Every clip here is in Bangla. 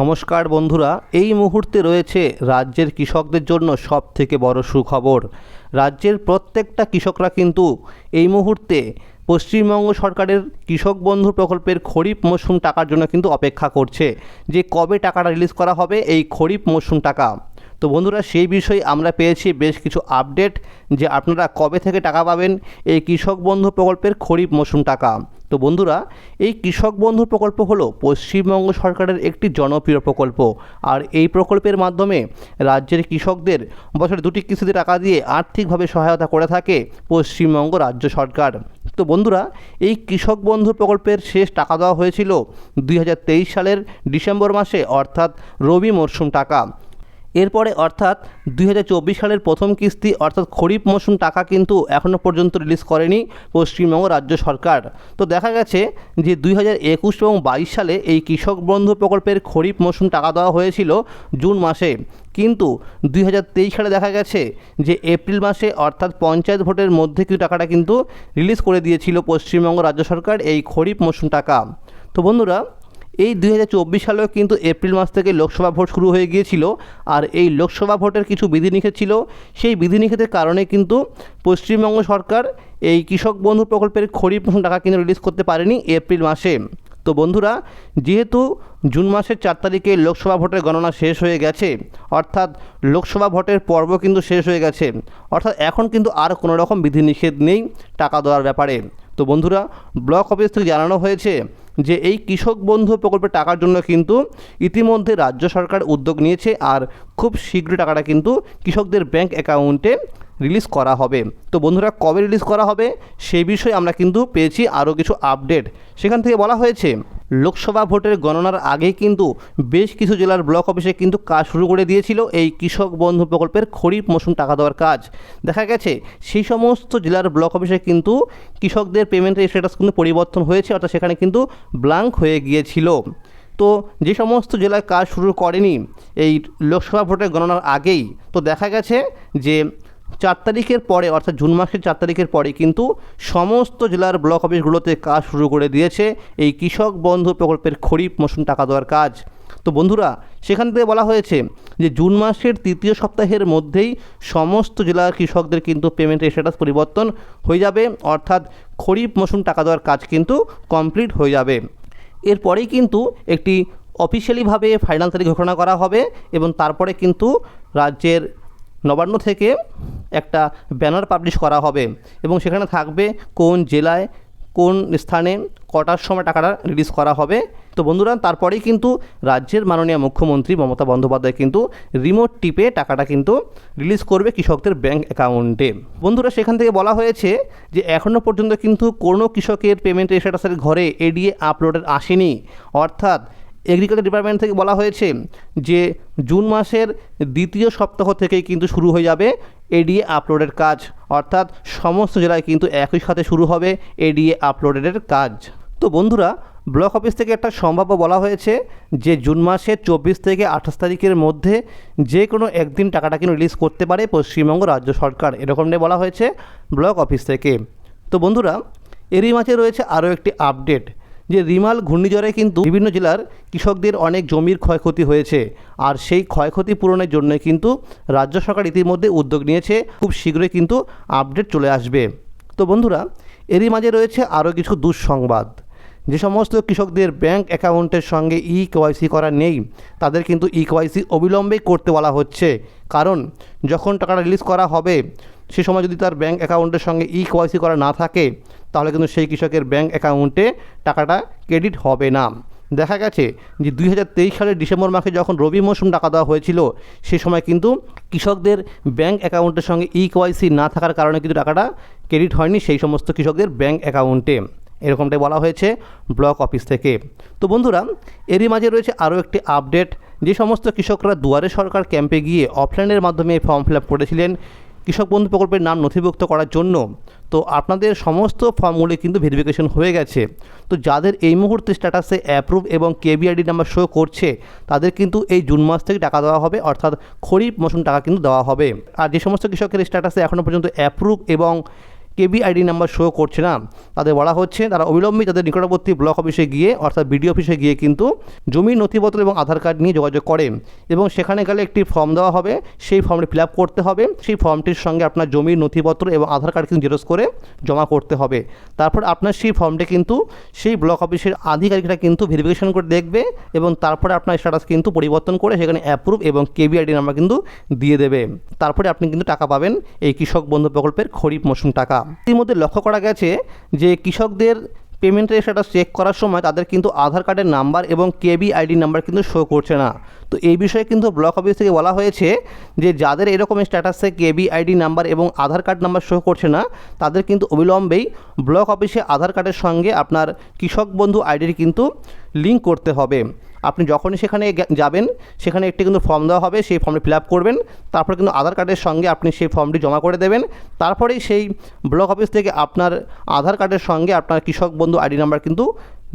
নমস্কার বন্ধুরা, এই মুহূর্তে রয়েছে রাজ্যের কৃষকদের জন্য সব থেকে বড় সুখবর। রাজ্যের প্রত্যেকটা কৃষকরা কিন্তু এই মুহূর্তে পশ্চিমবঙ্গ সরকারের কৃষক বন্ধু প্রকল্পের খরিফ মরশুম টাকার জন্য কিন্তু অপেক্ষা করছে যে কবে টাকাটা রিলিজ করা হবে এই খরিফ মরশুম টাকা। তো বন্ধুরা, সেই বিষয়ে আমরা পেয়েছি বেশ কিছু আপডেট যে আপনারা কবে থেকে টাকা পাবেন এই কৃষক বন্ধু প্রকল্পের খরিফ মরশুম টাকা। তো বন্ধুরা, এই কৃষক বন্ধু প্রকল্প হলো পশ্চিমবঙ্গ সরকারের একটি জনপ্রিয় প্রকল্প। আর এই প্রকল্পের মাধ্যমে রাজ্যের কৃষকদের বছরে দুটি কিস্তিতে টাকা দিয়ে আর্থিকভাবে সহায়তা করে থাকে পশ্চিমবঙ্গ রাজ্য সরকার। তো বন্ধুরা, এই কৃষক বন্ধু প্রকল্পের শেষ টাকা দেওয়া হয়েছিল দুই হাজার তেইশ সালের ডিসেম্বর মাসে, অর্থাৎ রবি মরশুম টাকা। এরপরে অর্থাৎ দুই হাজার চব্বিশ সালের প্রথম কিস্তি অর্থাৎ খরিফ মৌসুম টাকা কিন্তু এখনও পর্যন্ত রিলিজ করেনি পশ্চিমবঙ্গ রাজ্য সরকার। তো দেখা গেছে যে দুই একুশ এবং বাইশ সালে এই কৃষক বন্ধু প্রকল্পের খরিফ মৌসুম টাকা দেওয়া হয়েছিল জুন মাসে। কিন্তু দুই হাজার তেইশ সালে দেখা গেছে যে এপ্রিল মাসে অর্থাৎ পঞ্চায়েত ভোটের মধ্যে কিছু টাকাটা কিন্তু রিলিজ করে দিয়েছিল পশ্চিমবঙ্গ রাজ্য সরকার এই খরিফ মৌসুম টাকা। তো বন্ধুরা এই দুই হাজার চব্বিশ সালেও কিন্তু এপ্রিল মাস থেকে লোকসভা ভোট শুরু হয়ে গিয়েছিল আর এই লোকসভা ভোটের কিছু বিধিনিষেধ ছিল। সেই বিধিনিষেধের কারণে কিন্তু পশ্চিমবঙ্গ সরকার এই কৃষক বন্ধু প্রকল্পের খরিফ টাকা কিন্তু রিলিজ করতে পারেনি এপ্রিল মাসে। তো বন্ধুরা, যেহেতু জুন মাসের চার তারিখে লোকসভা ভোটের গণনা শেষ হয়ে গেছে, অর্থাৎ লোকসভা ভোটের পর্ব কিন্তু শেষ হয়ে গেছে, অর্থাৎ এখন কিন্তু আর কোনো রকম বিধিনিষেধ নেই টাকা দেওয়ার ব্যাপারে। তো বন্ধুরা, ব্লক অফিস থেকে জানানো হয়েছে যে এই কৃষক বন্ধু প্রকল্পের টাকার জন্য কিন্তু ইতিমধ্যে রাজ্য সরকার উদ্যোগ নিয়েছে আর খুব শীঘ্রই টাকাটা কিন্তু কৃষকদের ব্যাংক অ্যাকাউন্টে রিলিজ করা হবে। তো বন্ধুরা, কবে রিলিজ করা হবে সেই বিষয়ে আমরা কিন্তু পেয়েছি আরও কিছু আপডেট। সেখান থেকে বলা হয়েছে লোকসভা ভোটের গণনার আগেই কিন্তু বেশ কিছু জেলার ব্লক অফিসে কিন্তু কাজ শুরু করে দিয়েছিল এই কৃষক বন্ধু প্রকল্পের খরিফ মৌসুম টাকা দেওয়ার কাজ। দেখা গেছে, সেই সমস্ত জেলার ব্লক অফিসে কিন্তু কৃষকদের পেমেন্টের স্ট্যাটাস কিন্তু পরিবর্তন হয়েছে, অর্থাৎ সেখানে কিন্তু ব্লাঙ্ক হয়ে গিয়েছিল। তো যে সমস্ত জেলায় কাজ শুরু করেনি এই লোকসভা ভোটের গণনার আগেই, তো দেখা গেছে যে চার তারিখের পরে, অর্থাৎ জুন মাসের চার তারিখের পরে কিন্তু সমস্ত জেলার ব্লক অফিসগুলোতে কাজ শুরু করে দিয়েছে এই কৃষক বন্ধু প্রকল্পের খরিফ মৌসুম টাকা দেওয়ার কাজ। তো বন্ধুরা, সেখান থেকে বলা হয়েছে যে জুন মাসের তৃতীয় সপ্তাহের মধ্যেই সমস্ত জেলার কৃষকদের কিন্তু পেমেন্টের স্ট্যাটাস পরিবর্তন হয়ে যাবে, অর্থাৎ খরিফ মৌসুম টাকা দেওয়ার কাজ কিন্তু কমপ্লিট হয়ে যাবে। এরপরেই কিন্তু একটি অফিসিয়ালিভাবে ফাইনাল তারিখ ঘোষণা করা হবে এবং তারপরে কিন্তু রাজ্যের নবান্ন থেকে একটা ব্যানার পাবলিশ করা হবে এবং সেখানে থাকবে কোন জেলায় কোন স্থানে কটার সময় টাকাটা রিলিজ করা হবে। তো বন্ধুরা, তারপরেই কিন্তু রাজ্যের মাননীয় মুখ্যমন্ত্রী মমতা বন্দ্যোপাধ্যায় কিন্তু রিমোট টিপে টাকাটা কিন্তু রিলিজ করবে কৃষকদের ব্যাংক অ্যাকাউন্টে বন্ধুরা, সেখান থেকে বলা হয়েছে যে এখনও পর্যন্ত কিন্তু কোনো কৃষকের পেমেন্ট স্ট্যাটাসের ঘরে এডিএ আপলোডের আসেনি। অর্থাৎ এগ্রিকালচার ডিপার্টমেন্ট থেকে বলা হয়েছে যে জুন মাসের দ্বিতীয় সপ্তাহ থেকেই কিন্তু শুরু হয়ে যাবে এডিএ আপলোডের কাজ। অর্থাৎ সমস্ত জেলায় কিন্তু একই সাথে শুরু হবে এডিএ আপলোডের কাজ। তো বন্ধুরা ব্লক অফিস থেকে একটা সম্ভাব্য বলা হয়েছে যে জুন মাসের চব্বিশ থেকে আঠাশ তারিখের মধ্যে যে কোনো একদিন টাকাটা কিন্তু রিলিজ করতে পারে পশ্চিমবঙ্গ রাজ্য সরকার। এরকমটাই বলা হয়েছে ব্লক অফিস থেকে। তো বন্ধুরা, এরই মাঝে রয়েছে আরও একটি আপডেট যে রিমাল ঘূর্ণিঝড়ে কিন্তু বিভিন্ন জেলার কৃষকদের অনেক জমির ক্ষয়ক্ষতি হয়েছে। আর সেই ক্ষয়ক্ষতি পূরণের জন্য কিন্তু রাজ্য সরকার ইতিমধ্যে উদ্যোগ নিয়েছে। খুব শীঘ্রই কিন্তু আপডেট চলে আসবে। তো বন্ধুরা, এরই মাঝে রয়েছে আরও কিছু দুঃসংবাদ। যে সমস্ত কৃষকদের ব্যাংক অ্যাকাউন্টের সঙ্গে ই কেওয়াইসি করা নেই, তাদের কিন্তু ই কেওয়াইসি অবিলম্বে করতে বলা হচ্ছে। কারণ, যখন টাকাটা রিলিজ করা হবে, সে সময় যদি তার ব্যাংক অ্যাকাউন্টের সঙ্গে ই কেওয়াইসি করা না থাকে, তাহলে কিন্তু সেই কৃষকের ব্যাংক অ্যাকাউন্টে টাকাটা ক্রেডিট হবে না। দেখা গেছে যে দুই হাজার তেইশ সালের ডিসেম্বর মাসে যখন রবি মৌসুম টাকা দেওয়া হয়েছিল, সে সময় কিন্তু কৃষকদের ব্যাংক অ্যাকাউন্টের সঙ্গে ই কেওয়াইসি না থাকার কারণে কিন্তু টাকাটা ক্রেডিট হয়নি সেই সমস্ত কৃষকদের ব্যাংক অ্যাকাউন্টে এরকমটাই বলা হয়েছে ব্লক অফিস থেকে। তো বন্ধুরা, এরই মাঝে রয়েছে আরও একটি আপডেট। যে সমস্ত কৃষকরা দুয়ারে সরকার ক্যাম্পে গিয়ে অফলাইনের মাধ্যমে ফর্ম ফিল আপ করেছিলেন, কৃষক বন্ধু প্রকল্পের নাম নথিভুক্ত করার জন্য। তো আপনাদের সমস্ত ফর্মগুলি কিন্তু ভেরিফিকেশন হয়ে গেছে। তো যাদের এই মুহূর্তে স্ট্যাটাসে অ্যাপ্রুভ এবং কেবিআইডি নাম্বার শো করছে, তাদের কিন্তু এই জুন মাস থেকে টাকা দেওয়া হবে, অর্থাৎ খরিফ মৌসুম টাকা কিন্তু দেওয়া হবে। আর যে সমস্ত কৃষকের স্ট্যাটাসে এখনও পর্যন্ত অ্যাপ্রুভ এবং কেবি আইডি নাম্বার শো করছে না। তাদের বলা হচ্ছে, তারা অবিলম্বে তাদের নিকটবর্তী ব্লক অফিসে গিয়ে, অর্থাৎ বিডিও অফিসে গিয়ে কিন্তু জমির নথিপত্র এবং আধার কার্ড নিয়ে যোগাযোগ করে। এবং সেখানে গেলে একটি ফর্ম দেওয়া হবে। সেই ফর্মটি ফিল করতে হবে। সেই ফর্মটির সঙ্গে আপনার জমির নথিপত্র এবং আধার কার্ড কিন্তু জেরক্স করে জমা করতে হবে। তারপর আপনার সেই ফর্মটি কিন্তু, সেই ব্লক অফিসের আধিকারিকরা কিন্তু ভেরিফিকেশন করে দেখবে এবং তারপরে আপনার স্ট্যাটাস কিন্তু পরিবর্তন করে সেখানে অ্যাপ্রুভ এবং কেবি আইডি নাম্বার কিন্তু দিয়ে দেবে। তারপরে আপনি কিন্তু টাকা পাবেন এই কৃষক বন্ধু প্রকল্পের খরিফ মৌসুম টাকা। এর মধ্যে লক্ষ্য করা গেছে যে কৃষকদের পেমেন্টের স্ট্যাটাস চেক করার সময় তাদের কিন্তু আধার কার্ডের নাম্বার এবং কেবি আইডি নাম্বার কিন্তু শো করছে না। তো এই বিষয়ে কিন্তু ব্লক অফিস থেকে বলা হয়েছে যে যাদের এরকম স্ট্যাটাসে কেবি আইডি নাম্বার এবং আধার কার্ড নাম্বার শো করছে না, তাদের কিন্তু অবিলম্বেই ব্লক অফিসে আধার কার্ডের সঙ্গে আপনার কৃষক বন্ধু আইডির কিন্তু লিঙ্ক করতে হবে। আপনি যখনই সেখানে যাবেন, সেখানে একটি কিন্তু ফর্ম দেওয়া হবে, সেই ফর্মটি ফিল আপ করবেন। তারপরে কিন্তু আধার কার্ডের সঙ্গে আপনি সেই ফর্মটি জমা করে দেবেন। তারপরেই সেই ব্লক অফিস থেকে আপনার আধার কার্ডের সঙ্গে আপনার কৃষক বন্ধু আইডি নাম্বার কিন্তু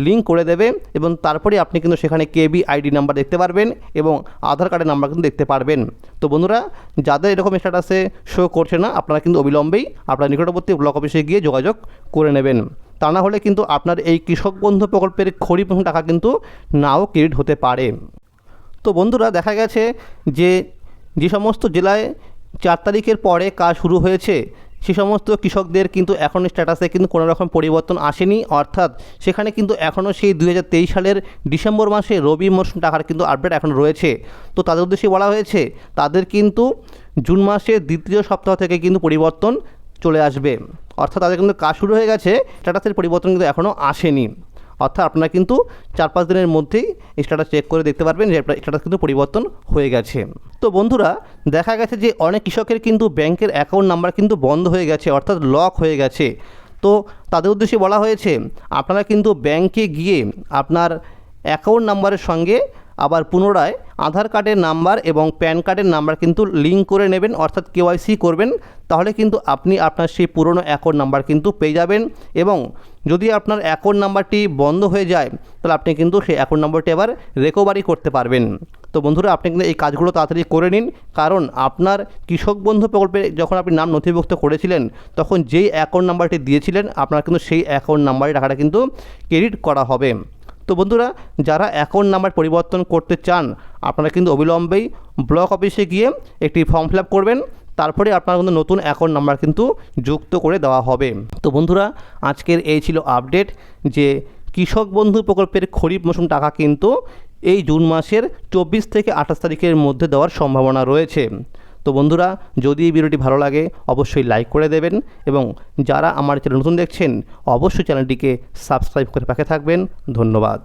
লিঙ্ক করে দেবে এবং তারপরে আপনি কিন্তু সেখানে কেবি আইডি নাম্বার দেখতে পারবেন এবং আধার কার্ডের নাম্বার কিন্তু দেখতে পারবেন। তো বন্ধুরা, যাদের এরকম স্ট্যাটাসে শো করছে না, আপনারা কিন্তু অবিলম্বেই আপনার নিকটবর্তী ব্লক অফিসে গিয়ে যোগাযোগ করে নেবেন। তা না হলে কিন্তু আপনার এই কৃষক বন্ধু প্রকল্পের খরিফ টাকা কিন্তু নাও ক্রেডিট হতে পারে। তো বন্ধুরা, দেখা গেছে যে যে সমস্ত জেলায় চার তারিখের পরে কাজ শুরু হয়েছে সে সমস্ত কৃষকদের কিন্তু এখনও স্ট্যাটাসে কিন্তু কোনো রকম পরিবর্তন আসেনি। অর্থাৎ সেখানে কিন্তু এখনও সেই দু হাজার তেইশ সালের ডিসেম্বর মাসে রবি মরশুম টাকার কিন্তু আপডেট এখন রয়েছে। তো তাদের উদ্দেশ্যে বলা হয়েছে, তাদের কিন্তু জুন মাসের দ্বিতীয় সপ্তাহ থেকে কিন্তু পরিবর্তন চলে আসবে। অর্থাৎ তাদের কিন্তু কাজ শুরু হয়ে গেছে স্ট্যাটাসের পরিবর্তন কিন্তু এখনও আসেনি। অর্থাৎ আপনারা কিন্তু চার পাঁচ দিনের মধ্যেই স্ট্যাটাস চেক করে দেখতে পারবেন যে স্ট্যাটাস কিন্তু পরিবর্তন হয়ে গেছে। তো বন্ধুরা, দেখা গেছে যে অনেক কৃষকের কিন্তু ব্যাংকের অ্যাকাউন্ট নাম্বার কিন্তু বন্ধ হয়ে গেছে, অর্থাৎ লক হয়ে গেছে। তো তাদের উদ্দেশ্যে বলা হয়েছে, আপনারা কিন্তু ব্যাংকে গিয়ে আপনার অ্যাকাউন্ট নাম্বারের সঙ্গে আবার পুনরায় আধার কার্ডের নাম্বার এবং প্যান কার্ডের নাম্বার কিন্তু লিঙ্ক করে নেবেন, অর্থাৎ কেওয়াইসি করবেন, তাহলে কিন্তু আপনি আপনার সেই পুরনো অ্যাকাউন্ট নাম্বার কিন্তু পেয়ে যাবেন এবং যদি আপনার অ্যাকাউন্ট নাম্বারটি বন্ধ হয়ে যায়, তাহলে আপনি কিন্তু সেই অ্যাকাউন্ট নাম্বারটি আবার রিকভারি করতে পারবেন। তো বন্ধুরা, আপনি কিন্তু এই কাজগুলো তাড়াতাড়ি করে নিন, কারণ আপনার কৃষক বন্ধু প্রকল্পে যখন আপনি নাম নথিভুক্ত করেছিলেন, তখন যেই অ্যাকাউন্ট নাম্বারটি দিয়েছিলেন, আপনার কিন্তু সেই অ্যাকাউন্ট নাম্বারে টাকাটা কিন্তু ক্রেডিট করা হবে। তো বন্ধুরা, যারা অ্যাকাউন্ট নাম্বার পরিবর্তন করতে চান, আপনারা কিন্তু অবিলম্বেই ব্লক অফিসে গিয়ে একটি ফর্ম ফিল করবেন। তারপরে আপনার কিন্তু নতুন অ্যাকাউন্ট নাম্বার কিন্তু যুক্ত করে দেওয়া হবে। তো বন্ধুরা, আজকের এই ছিল আপডেট যে কৃষক বন্ধু প্রকল্পের খরিফ মৌসুম টাকা কিন্তু এই জুন মাসের চব্বিশ থেকে আঠাশ তারিখের মধ্যে দেওয়ার সম্ভাবনা রয়েছে। তো বন্ধুরা, যদি এই ভিডিওটি ভালো লাগে, অবশ্যই লাইক করে দেবেন এবং যারা আমার চ্যানেল নতুন দেখছেন, অবশ্যই চ্যানেলটিকে সাবস্ক্রাইব করে পাশে থাকবেন। ধন্যবাদ।